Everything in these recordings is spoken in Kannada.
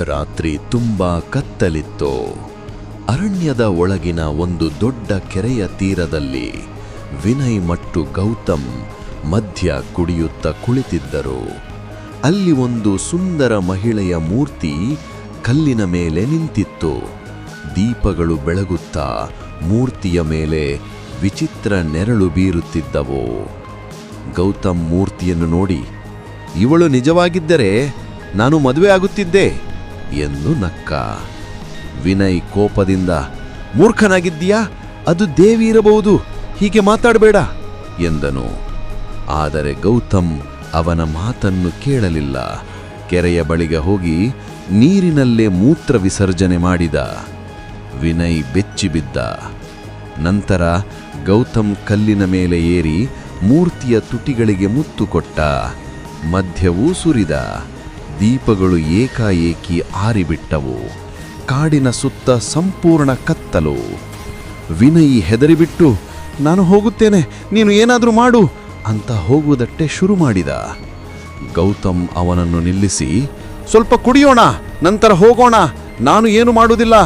ರಾತ್ರಿ ತುಂಬಾ ಕತ್ತಲಿತ್ತು. ಅರಣ್ಯದ ಒಳಗಿನ ಒಂದು ದೊಡ್ಡ ಕೆರೆಯ ತೀರದಲ್ಲಿ ವಿನಯ್ ಮತ್ತು ಗೌತಮ್ ಮಧ್ಯ ಕುಡಿಯುತ್ತ ಕುಳಿತಿದ್ದರು. ಅಲ್ಲಿ ಒಂದು ಸುಂದರ ಮಹಿಳೆಯ ಮೂರ್ತಿ ಕಲ್ಲಿನ ಮೇಲೆ ನಿಂತಿತ್ತು. ದೀಪಗಳು ಬೆಳಗುತ್ತಾ ಮೂರ್ತಿಯ ಮೇಲೆ ವಿಚಿತ್ರ ನೆರಳು ಬೀರುತ್ತಿದ್ದವು. ಗೌತಮ್ ಮೂರ್ತಿಯನ್ನು ನೋಡಿ, ಇವಳು ನಿಜವಾಗಿದ್ದರೆ ನಾನು ಮದುವೆ ಆಗುತ್ತಿದ್ದೆ. ಎಂದು ನಕ್ಕ. ವಿನಯ್ ಕೋಪದಿಂದ, ಮೂರ್ಖನಾಗಿದ್ದೀಯಾ? ಅದು ದೇವಿ ಇರಬಹುದು. ಹೀಗೆ ಮಾತಾಡಬೇಡ, ಎಂದನು. ಆದರೆ ಗೌತಮ್ ಅವನ ಮಾತನ್ನು ಕೇಳಲಿಲ್ಲ. ಕೆರೆಯ ಬಳಿಗೆ ಹೋಗಿ ನೀರಿನಲ್ಲೇ ಮೂತ್ರ ವಿಸರ್ಜನೆ ಮಾಡಿದ. ವಿನಯ್ ಬೆಚ್ಚಿಬಿದ್ದ ನಂತರ ಗೌತಮ್ ಕಲ್ಲಿನ ಮೇಲೆ ಏರಿ ಮೂರ್ತಿಯ ತುಟಿಗಳಿಗೆ ಮುತ್ತು ಕೊಟ್ಟ. ಮಧ್ಯವೂ ಸುರಿದ. ದೀಪಗಳು ಏಕಾಏಕಿ ಆರಿಬಿಟ್ಟವು. ಕಾಡಿನ ಸುತ್ತ ಸಂಪೂರ್ಣ ಕತ್ತಲು. ವಿನಯ್ ಹೆದರಿಬಿಟ್ಟು, ನಾನು ಹೋಗುತ್ತೇನೆ, ನೀನು ಏನಾದರೂ ಮಾಡು ಅಂತ ಹೋಗುವುದಟ್ಟೆ ಶುರು ಮಾಡಿದ. ಗೌತಮ್ ಅವನನ್ನು ನಿಲ್ಲಿಸಿ, ಸ್ವಲ್ಪ ಕುಡಿಯೋಣ, ನಂತರ ಹೋಗೋಣ, ನಾನು ಏನು ಮಾಡುವುದಿಲ್ಲ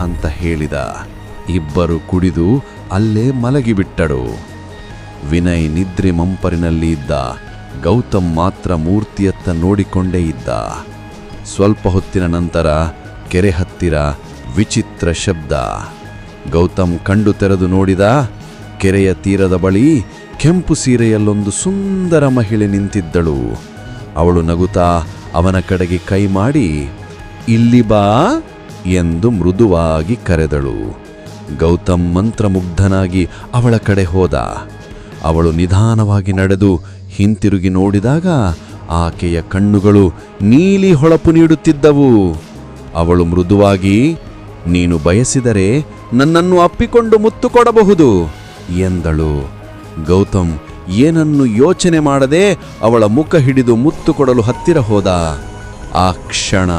ಅಂತ ಹೇಳಿದ. ಇಬ್ಬರು ಕುಡಿದು ಅಲ್ಲೇ ಮಲಗಿಬಿಟ್ಟಳು ವಿನಯ್ ನಿದ್ರೆ ಮಂಪರಿನಲ್ಲಿ ಇದ್ದ ಗೌತಮ್ ಮಾತ್ರ ಮೂರ್ತಿಯತ್ತ ನೋಡಿಕೊಂಡೇ ಇದ್ದ. ಸ್ವಲ್ಪ ಹೊತ್ತಿನ ನಂತರ ಕೆರೆ ಹತ್ತಿರ ವಿಚಿತ್ರ ಶಬ್ದ. ಗೌತಮ್ ಕಂಡು ತೆರೆದು ನೋಡಿದ, ಕೆರೆಯ ತೀರದ ಬಳಿ ಕೆಂಪು ಸೀರೆಯಲ್ಲೊಂದು ಸುಂದರ ಮಹಿಳೆ ನಿಂತಿದ್ದಳು. ಅವಳು ನಗುತ್ತಾ ಅವನ ಕಡೆಗೆ ಕೈ ಮಾಡಿ, ಇಲ್ಲಿ ಬಾ ಎಂದು ಮೃದುವಾಗಿ ಕರೆದಳು. ಗೌತಮ್ ಮಂತ್ರಮುಗ್ಧನಾಗಿ ಅವಳ ಕಡೆ ಹೋದ. ಅವಳು ನಿಧಾನವಾಗಿ ನಡೆದು ಹಿಂತಿರುಗಿ ನೋಡಿದಾಗ ಆಕೆಯ ಕಣ್ಣುಗಳು ನೀಲಿ ಹೊಳಪು ನೀಡುತ್ತಿದ್ದವು. ಅವಳು ಮೃದುವಾಗಿ, ನೀನು ಬಯಸಿದರೆ ನನ್ನನ್ನು ಅಪ್ಪಿಕೊಂಡು ಮುತ್ತು ಕೊಡಬಹುದು ಎಂದಳು. ಗೌತಮ್ ಏನನ್ನು ಯೋಚನೆ ಮಾಡದೆ ಅವಳ ಮುಖ ಹಿಡಿದು ಮುತ್ತು ಕೊಡಲು ಹತ್ತಿರ ಹೋದ. ಆ ಕ್ಷಣ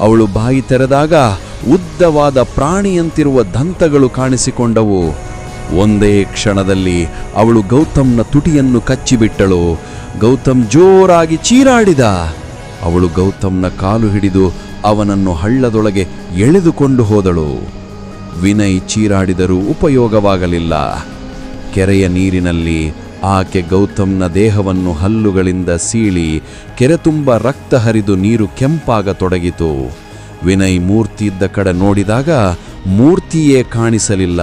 ಅವಳು ಬಾಯಿ ತೆರೆದಾಗ ಉದ್ದವಾದ ಪ್ರಾಣಿಯಂತಿರುವ ದಂತಗಳು ಕಾಣಿಸಿಕೊಂಡವು. ಒಂದೇ ಕ್ಷಣದಲ್ಲಿ ಅವಳು ಗೌತಮ್ನ ತುಟಿಯನ್ನು ಕಚ್ಚಿಬಿಟ್ಟಳು. ಗೌತಮ್ ಜೋರಾಗಿ ಚೀರಾಡಿದ. ಅವಳು ಗೌತಮ್ನ ಕಾಲು ಹಿಡಿದು ಅವನನ್ನು ಹಳ್ಳದೊಳಗೆ ಎಳೆದುಕೊಂಡು ಹೋದಳು. ವಿನಯ್ ಚೀರಾಡಿದರೂ ಉಪಯೋಗವಾಗಲಿಲ್ಲ. ಕೆರೆಯ ನೀರಿನಲ್ಲಿ ಆಕೆ ಗೌತಮ್ನ ದೇಹವನ್ನು ಹಲ್ಲುಗಳಿಂದ ಸೀಳಿ ಕೆರೆ ತುಂಬ ರಕ್ತ ಹರಿದು ನೀರು ಕೆಂಪಾಗತೊಡಗಿತು ವಿನಯ್ ಮೂರ್ತಿ ಇದ್ದ ಕಡೆ ನೋಡಿದಾಗ ಮೂರ್ತಿಯೇ ಕಾಣಿಸಲಿಲ್ಲ.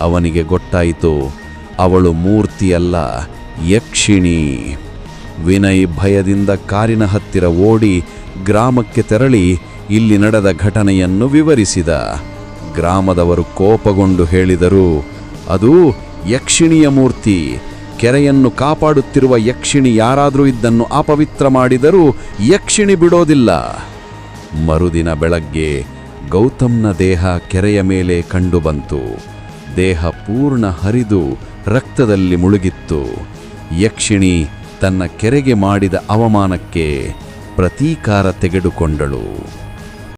ಅವನಿಗೆ ಗೊತ್ತಾಯಿತು, ಅವಳು ಮೂರ್ತಿಯಲ್ಲ, ಯಕ್ಷಿಣಿ. ವಿನಯ್ ಭಯದಿಂದ ಕಾರಿನ ಹತ್ತಿರ ಓಡಿ ಗ್ರಾಮಕ್ಕೆ ತೆರಳಿ ಇಲ್ಲಿ ನಡೆದ ಘಟನೆಯನ್ನು ವಿವರಿಸಿದ. ಗ್ರಾಮದವರು ಕೋಪಗೊಂಡು ಹೇಳಿದರು, ಅದು ಯಕ್ಷಿಣಿಯ ಮೂರ್ತಿ. ಕೆರೆಯನ್ನು ಕಾಪಾಡುತ್ತಿರುವ ಯಕ್ಷಿಣಿ ಯಾರಾದರೂ ಇದ್ದನ್ನು ಅಪವಿತ್ರ ಮಾಡಿದರೂ ಯಕ್ಷಿಣಿ ಬಿಡೋದಿಲ್ಲ. ಮರುದಿನ ಬೆಳಗ್ಗೆ ಗೌತಮ್ನ ದೇಹ ಕೆರೆಯ ಮೇಲೆ ಕಂಡುಬಂತು. ದೇಹ ಪೂರ್ಣ ಹರಿದು ರಕ್ತದಲ್ಲಿ ಮುಳುಗಿತ್ತು. ಯಕ್ಷಿಣಿ ತನ್ನ ಕೆರೆಗೆ ಮಾಡಿದ ಅವಮಾನಕ್ಕೆ ಪ್ರತೀಕಾರ ತೆಗೆದುಕೊಂಡಳು.